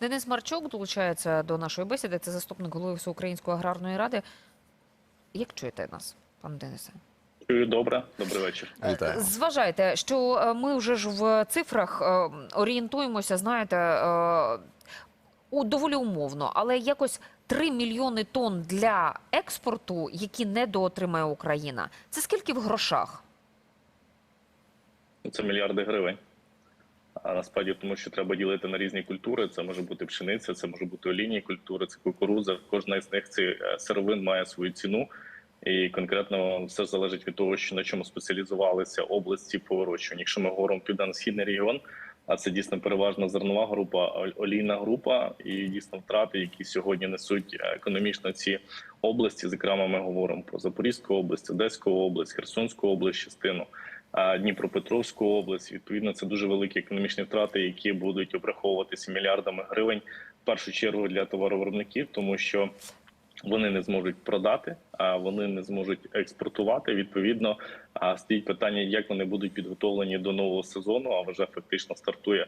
Денис Марчук долучається до нашої бесіди. Це заступник голови Всеукраїнської аграрної ради. Як чуєте нас, пане Денисе? Чую, добре, добрий вечір. Вітаю. Зважайте, що е, ми вже ж в цифрах е, орієнтуємося, знаєте, е, у доволі умовно, але якось 3 мільйони тонн для експорту, які недоотримає Україна. Це скільки в грошах? Це мільярди гривень. А насправді тому, що треба ділити на різні культури. Це може бути пшениця, це може бути олійні культури, це кукурудза. Кожна із них цих е, сировин має свою ціну. І конкретно все залежить від того, що на чому спеціалізувалися області по вирощуванню. Якщо ми говоримо південно-східний регіон, а це дійсно переважно зернова група, олійна група, і дійсно втрати, які сьогодні несуть е, економічно ці області. Зокрема, ми говоримо про Запорізьку область, Одеську область, Херсонську область, частину. Дніпропетровську область. Відповідно, це дуже великі економічні втрати, які будуть обраховуватися мільярдами гривень в першу чергу для товаровиробників, тому що вони не зможуть продати, а вони не зможуть експортувати. Відповідно, стоїть питання, як вони будуть підготовлені до нового сезону. А вже фактично стартує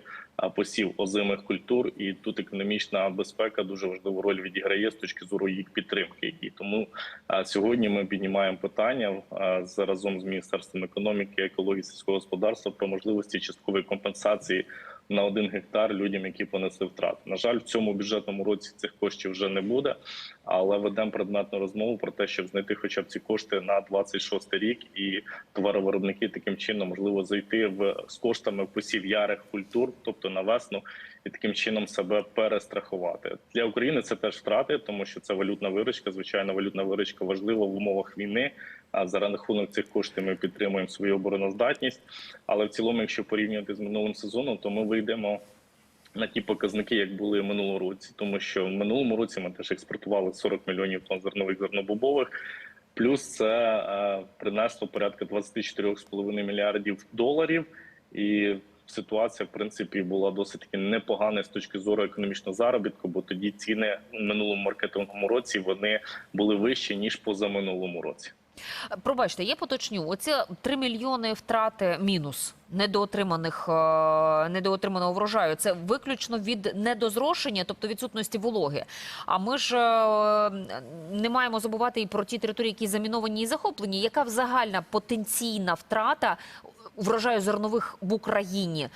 посів озимих культур, і тут економічна безпека дуже важливу роль відіграє з точки зору їх підтримки. І тому сьогодні ми піднімаємо питання разом з міністерством економіки, екології сільського господарства про можливості часткової компенсації на один гектар людям, які понесли втрати. На жаль, в цьому бюджетному році цих коштів вже не буде, але ведемо предметну розмову про те, щоб знайти хоча б ці кошти на 26 рік, і товаровиробники таким чином можливо зайти в з коштами в посів ярих культур, тобто на весну, і таким чином себе перестрахувати для України. Це теж втрати, тому що це валютна виручка. Звичайно, валютна виручка важлива в умовах війни. А за рахунок цих коштів ми підтримуємо свою обороноздатність. Але в цілому, якщо порівнювати з минулим сезоном, то ми вийдемо на ті показники, як були в минулому році, тому що в минулому році ми теж експортували 40 мільйонів тонн зернових зернобобових. Плюс це е, принесло порядка 24,5 мільярдів доларів, і ситуація в принципі була досить непогана з точки зору економічного заробітку, бо тоді ціни в минулому маркетинговому році вони були вищі ніж позаминулому році. Пробачте, я поточню. Оці 3 мільйони втрати мінус недоотриманих е, недоотриманого врожаю. Це виключно від недозрошення, тобто відсутності вологи. А ми ж е, не маємо забувати і про ті території, які заміновані і захоплені. Яка взагальна потенційна втрата врожаю зернових в Україні?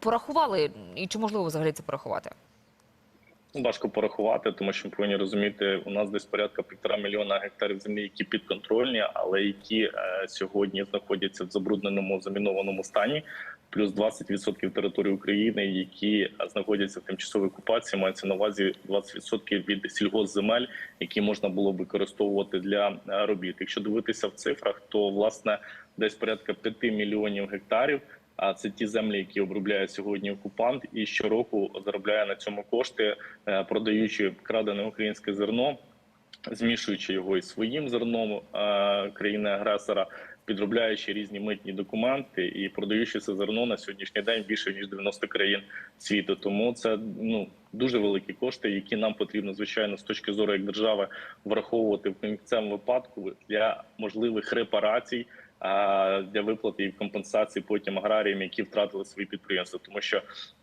Порахували і чи можливо взагалі це порахувати? Ну, Важко порахувати, тому що ми повинні розуміти, у нас десь порядка півтора мільйона гектарів землі, які підконтрольні, але які е, сьогодні знаходяться в забрудненому замінованому стані. Плюс 20% території України, які е, знаходяться в тимчасовій окупації, мається на увазі 20% від сільгоспземель, які можна було б використовувати для е, робіт. Якщо дивитися в цифрах, то власне десь порядка 5 мільйонів гектарів. А це ті землі, які обробляє сьогодні окупант, і щороку заробляє на цьому кошти, е, продаючи крадене українське зерно, змішуючи його із своїм зерном е, країни-агресора, підробляючи різні митні документи і продаючи це зерно на сьогоднішній день більше ніж 90 країн світу. Тому це ну дуже великі кошти, які нам потрібно звичайно з точки зору як держави враховувати в кінцевому випадку для можливих репарацій. Для виплати і компенсації потім аграріям, які втратили свої підприємства, тому що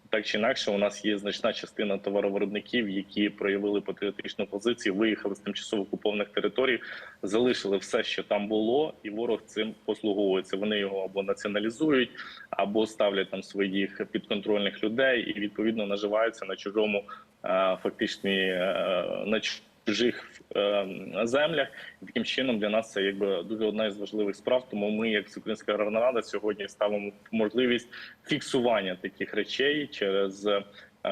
так чи інакше, у нас є значна частина товаровиробників, які проявили патріотичну позицію, виїхали з тимчасово окупованих територій, залишили все, що там було, і ворог цим послуговується. Вони його або націоналізують, або ставлять там своїх підконтрольних людей, і відповідно наживаються на чужому фактичні е, на чужих е, землях. І таким чином для нас це якби дуже одна із важливих справ. Тому ми, як Українська аграрна рада, сьогодні ставимо можливість фіксування таких речей через е,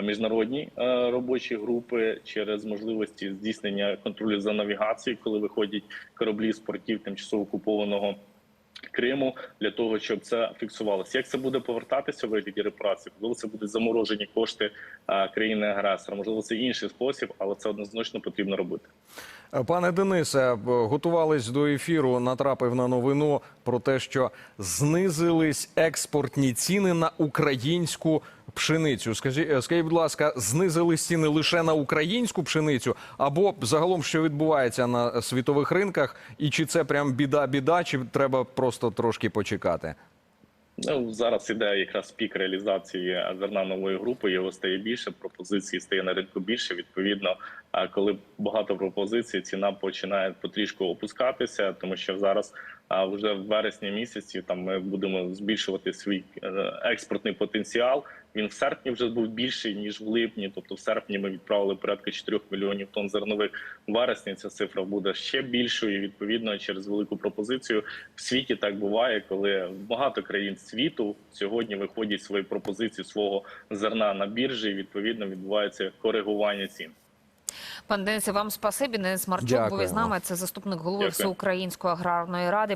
міжнародні е, робочі групи, через можливості здійснення контролю за навігацією, коли виходять кораблі з портів тимчасово окупованого. Криму для того, щоб це фіксувалося. Як це буде повертатися в вигляді репарації? Можливо, це будуть заморожені кошти країни-агресора. Можливо, це інший спосіб, але це однозначно потрібно робити. Пане Денисе, б- готувались до ефіру. Натрапив на новину про те, що знизились експортні ціни на українську пшеницю. Скажіть, е, скажіть, будь ласка, знизились ціни лише на українську пшеницю, або загалом, що відбувається на світових ринках, і чи це прям біда-біда, чи треба просто трошки почекати? Ну зараз іде якраз пік реалізації зерна нової групи. Його стає більше, Пропозиції стає на ринку більше. Відповідно, коли багато пропозицій, ціна починає потрішку опускатися, тому що зараз а вже в вересні місяці там ми будемо збільшувати свій е, експортний потенціал. Він в серпні вже був більший ніж в липні. Тобто, в серпні ми відправили порядка 4 мільйонів тонн зернових. В вересні ця цифра буде ще більшою. Відповідно, через велику пропозицію в світі так буває, коли багато країн світу сьогодні виходять свої пропозиції свого зерна на біржі. і, Відповідно, відбувається коригування цін. Пан Денисе, вам спасибі. Денис Марчук був із нами. Це заступник голови Дякую. Всеукраїнської аграрної ради.